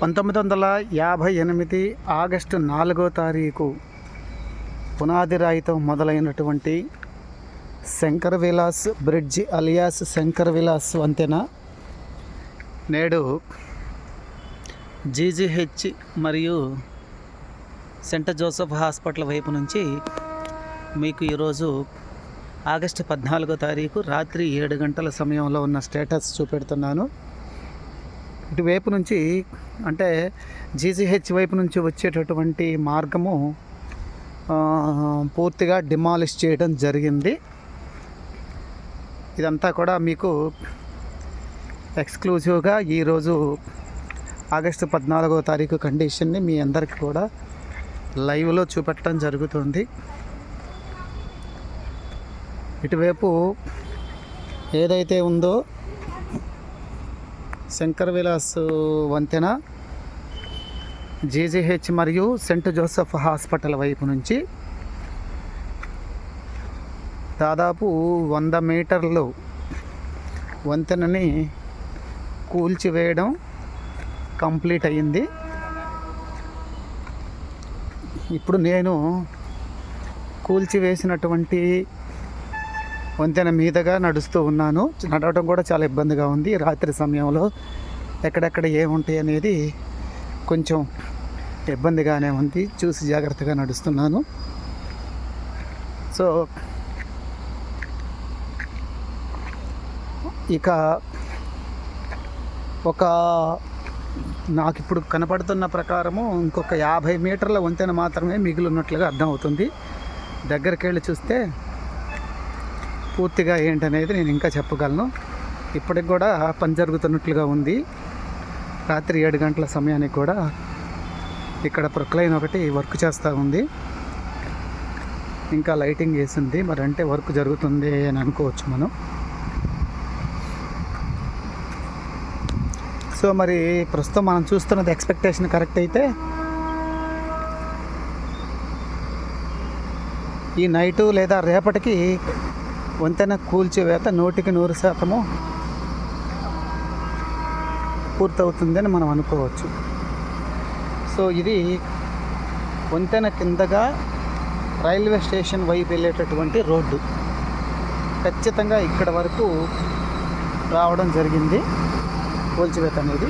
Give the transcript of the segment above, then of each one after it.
పంతొమ్మిది వందల యాభై ఎనిమిది ఆగస్టు నాలుగో తారీఖు పునాది రాయితో మొదలైనటువంటి శంకర్ విలాస్ బ్రిడ్జ్ అలియాస్ శంకర్ విలాస్ వంతెన నేడు జీజీహెచ్ మరియు సెంట్ జోసెఫ్ హాస్పిటల్ వైపు నుంచి మీకు ఈరోజు ఆగస్టు పద్నాలుగో తారీఖు రాత్రి ఏడు గంటల సమయంలో ఉన్న స్టేటస్ చూపెడుతున్నాను. ఇటువైపు నుంచి అంటే జీజీహెచ్ వైపు నుంచి వచ్చేటటువంటి మార్గము పూర్తిగా డిమాలిష్ చేయడం జరిగింది. ఇదంతా కూడా మీకు ఎక్స్క్లూజివ్గా ఈరోజు ఆగస్టు పద్నాలుగో తారీఖు కండిషన్ని మీ అందరికి కూడా లైవ్లో చూపెట్టడం జరుగుతుంది. ఇటువైపు ఏదైతే ఉందో శంకర్ విలాస్ వంతెన జీజీహెచ్ మరియు సెంట్ జోసెఫ్ హాస్పిటల్ వైపు నుంచి దాదాపు వంద మీటర్లు వంతెనని కూల్చివేయడం కంప్లీట్ అయ్యింది. ఇప్పుడు నేను కూల్చివేసినటువంటి వంతెన మీదుగా నడుస్తూ ఉన్నాను. నడవడం కూడా చాలా ఇబ్బందిగా ఉంది. రాత్రి సమయంలో ఎక్కడెక్కడ ఏముంటాయి అనేది కొంచెం ఇబ్బందిగానే ఉంది. చూసి జాగ్రత్తగా నడుస్తున్నాను. సో ఇక ఒక నాకు ఇప్పుడు కనపడుతున్న ప్రకారము ఇంకొక యాభై మీటర్ల వంతెన మాత్రమే మిగిలి ఉన్నట్లుగా అర్థమవుతుంది. దగ్గరికి వెళ్ళి చూస్తే పూర్తిగా ఏంటనేది నేను ఇంకా చెప్పగలను. ఇప్పటికి కూడా పని జరుగుతున్నట్లుగా ఉంది. రాత్రి ఏడు గంటల సమయానికి కూడా ఇక్కడ ప్రొక్లైన్ ఒకటి వర్క్ చేస్తూ ఉంది. ఇంకా లైటింగ్ వేసింది. మరి అంటే వర్క్ జరుగుతుంది అని అనుకోవచ్చు మనం. సో మరి ప్రస్తుతం మనం చూస్తున్నది ఎక్స్పెక్టేషన్ కరెక్ట్ అయితే ఈ నైటు లేదా రేపటికి వంతెన కూల్చివేత నూటికి నూరు శాతము పూర్తవుతుందని మనం అనుకోవచ్చు. సో ఇది వంతెన కిందగా రైల్వే స్టేషన్ వైపు వెళ్ళేటటువంటి రోడ్డు. ఖచ్చితంగా ఇక్కడ వరకు రావడం జరిగింది. కూల్చివేత అనేది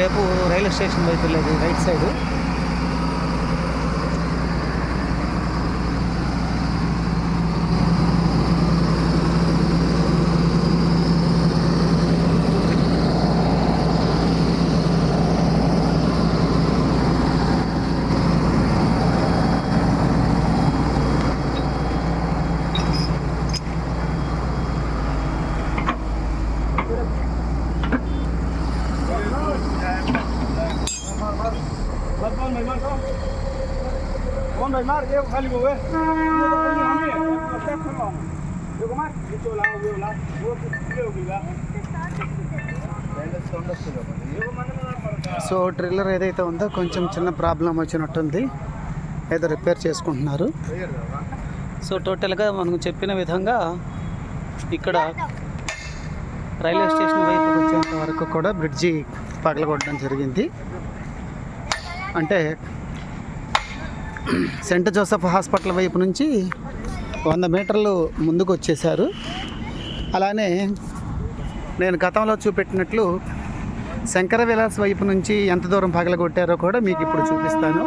రేపు రైల్వే స్టేషన్ వైపు వెళ్ళేది రైట్ సైడ్ भाई मार कौन कौन भाई मार ये खाली वो है वो तो कोई हमें अब तक खड़ा देखो मार ये चोला वो ला वो कितने हो गया సో ట్రిల్లర్ ఏదైతే ఉందో కొంచెం చిన్న ప్రాబ్లం వచ్చినట్టుంది ఏదో రిపేర్ చేసుకుంటున్నారు సో టోటల్గా మనం చెప్పిన విధంగా ఇక్కడ రైల్వే స్టేషన్ వైపు వచ్చేంత వరకు కూడా బ్రిడ్జి పగలగొట్టడం జరిగింది అంటే సెంట్ జోసెఫ్ హాస్పిటల్ వైపు నుంచి వంద మీటర్లు ముందుకు వచ్చేసారు అలానే నేను గతంలో చూపెట్టినట్లు శంకర విలాస్ వైపు నుంచి ఎంత దూరం పగలగొట్టారో కూడా మీకు ఇప్పుడు చూపిస్తాను.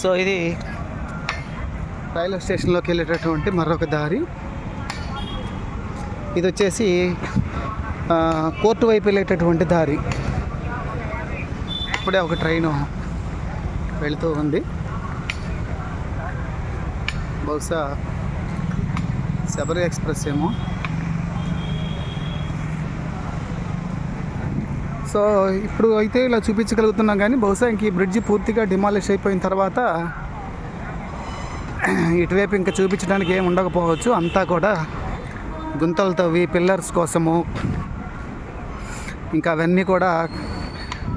సో ఇది రైల్వే స్టేషన్లోకి వెళ్ళేటటువంటి మరొక దారి. ఇది వచ్చేసి కోర్టు వైపు వెళ్ళేటటువంటి దారి. ఇప్పుడే ఒక ట్రైను వెళుతూ ఉంది. బహుశా శబరి ఎక్స్ప్రెస్ ఏమో. సో ఇప్పుడు అయితే ఇలా చూపించగలుగుతున్నాం కానీ బహుశా ఇంక ఈ బ్రిడ్జి పూర్తిగా డిమాలిష్ అయిపోయిన తర్వాత ఇటువైపు ఇంకా చూపించడానికి ఏమి ఉండకపోవచ్చు. అంతా కూడా గుంతలతోవి పిల్లర్స్ కోసము ఇంకా అవన్నీ కూడా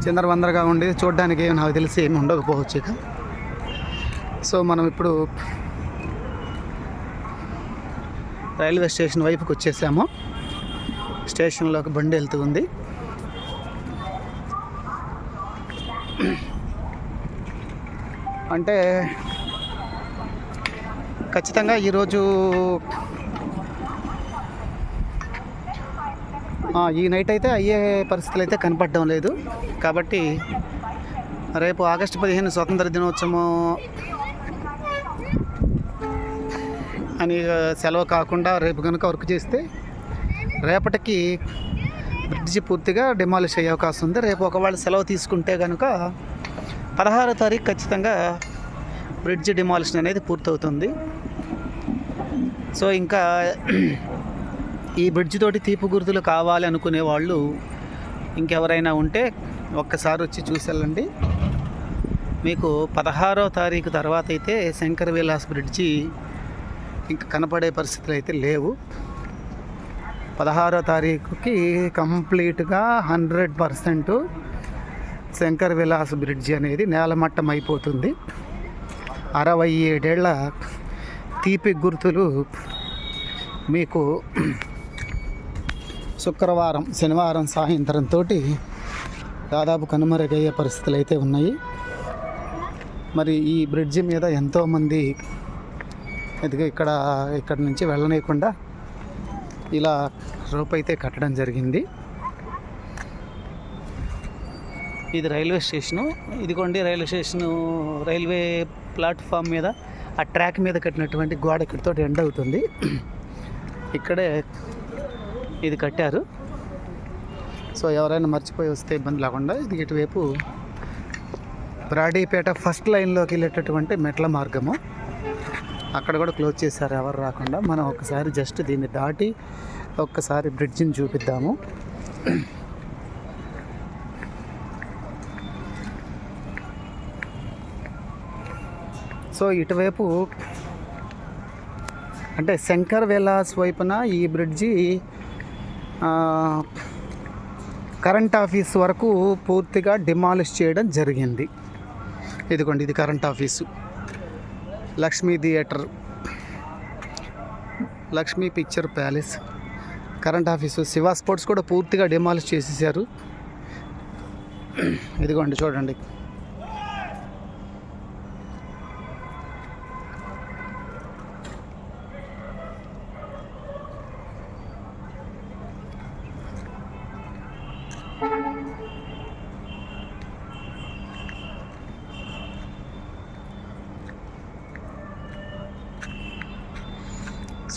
చిందరవందరగా ఉండి చూడడానికి నాకు తెలిసి ఏమి ఉండకపోవచ్చు ఇక. సో మనం ఇప్పుడు రైల్వే స్టేషన్ వైపుకి వచ్చేసాము. స్టేషన్లో ఒక బండి వెళ్తూ ఉంది. అంటే ఖచ్చితంగా ఈరోజు ఈ నైట్ అయితే అయ్యే పరిస్థితులు అయితే కనపడడం లేదు. కాబట్టి రేపు ఆగస్టు పదిహేను స్వాతంత్ర దినోత్సవం అని సెలవు కాకుండా రేపు కనుక వర్క్ చేస్తే రేపటికి బ్రిడ్జి పూర్తిగా డిమాలిష్ అయ్యే అవకాశం ఉంది. రేపు ఒకవేళ సెలవు తీసుకుంటే కనుక పదహారో తారీఖు ఖచ్చితంగా బ్రిడ్జ్ డిమాలిషన్ అనేది పూర్తవుతుంది. సో ఇంకా ఈ బ్రిడ్జ్ తోటి తీపి గుర్తులు కావాలి అనుకునే వాళ్ళు ఇంకెవరైనా ఉంటే ఒక్కసారి వచ్చి చూసేళ్ళండి. మీకు పదహారో తారీఖు తర్వాత అయితే శంకర విలాస్ బ్రిడ్జి ఇంకా కనపడే పరిస్థితులు అయితే లేవు. పదహారో తారీఖుకి కంప్లీట్గా hundred percent Shankar Vilas bridge అనేది నేలమట్టం అయిపోతుంది అరవై ఏడేళ్ళ తీపి గుర్తులు మీకు శుక్రవారం శనివారం సాయంత్రంతో దాదాపు కనుమరుగయ్యే పరిస్థితులు అయితే ఉన్నాయి. మరి ఈ బ్రిడ్జి మీద ఎంతోమంది ఇదిగో ఇక్కడ ఇక్కడ నుంచి వెళ్ళనీయకుండా ఇలా రోప్ అయితే కట్టడం జరిగింది. ఇది రైల్వే స్టేషను. ఇదిగోండి రైల్వే స్టేషను రైల్వే ప్లాట్ఫామ్ మీద ఆ ట్రాక్ మీద కట్టినటువంటి గోడ ఇక్కడితో ఎండ్ అవుతుంది. ఇక్కడే ఇది కట్టారు. సో ఎవరైనా మర్చిపోయి వస్తే ఇబ్బంది లేకుండా ఇది ఇటువైపు బ్రాడీపేట ఫస్ట్ లైన్లోకి వెళ్ళేటటువంటి మెట్ల మార్గము. అక్కడ కూడా క్లోజ్ చేశారు ఎవరు రాకుండా. మనం ఒకసారి జస్ట్ దీన్ని దాటి ఒక్కసారి బ్రిడ్జిని చూపిద్దాము. సో ఇటువైపు అంటే శంకర్ విలాస్ వైపున ఈ బ్రిడ్జి కరెంట్ ఆఫీస్ వరకు పూర్తిగా డిమాలిష్ చేయడం జరిగింది. ఇదిగోండి ఇది current office. Lakshmi theatre. Lakshmi picture palace. Current office. Shiva sports కూడా పూర్తిగా డిమాలిష్ చేసేసారు ఇదిగోండి చూడండి.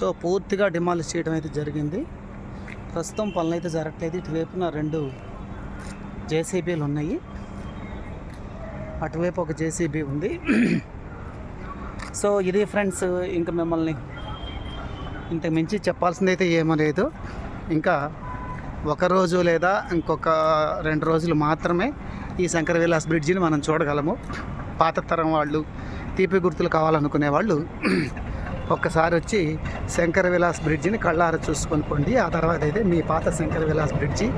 సో పూర్తిగా డిమాలిష్ చేయడం అయితే జరిగింది. ప్రస్తుతం పనులు అయితే జరగట్లేదు. ఇటువైపున రెండు జేసీబీలు ఉన్నాయి. అటువైపు ఒక జేసీబీ ఉంది. సో ఇది ఫ్రెండ్స్ ఇంకా మిమ్మల్ని ఇంత మించి చెప్పాల్సింది అయితే ఏమీ లేదు. ఇంకా ఒక రోజు లేదా ఇంకొక రెండు రోజులు మాత్రమే ఈ శంకర విలాస్ బ్రిడ్జిని మనం చూడగలము. పాత తరం వాళ్ళు తీపి గుర్తులు కావాలనుకునే వాళ్ళు ఒక్కసారి వచ్చి శంకర విలాస్ బ్రిడ్జిని కళ్ళార చూసుకొని పోండి. ఆ తర్వాత అయితే మీ పాత శంకర విలాస్ బ్రిడ్జి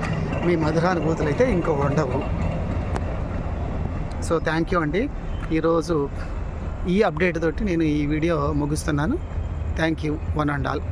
మీ మధురానుభూతులు అయితే ఇంకో ఉండవు. సో థ్యాంక్ యూ అండి. ఈరోజు ఈ అప్డేట్ తోటి నేను ఈ వీడియో ముగిస్తున్నాను. Thank you one and all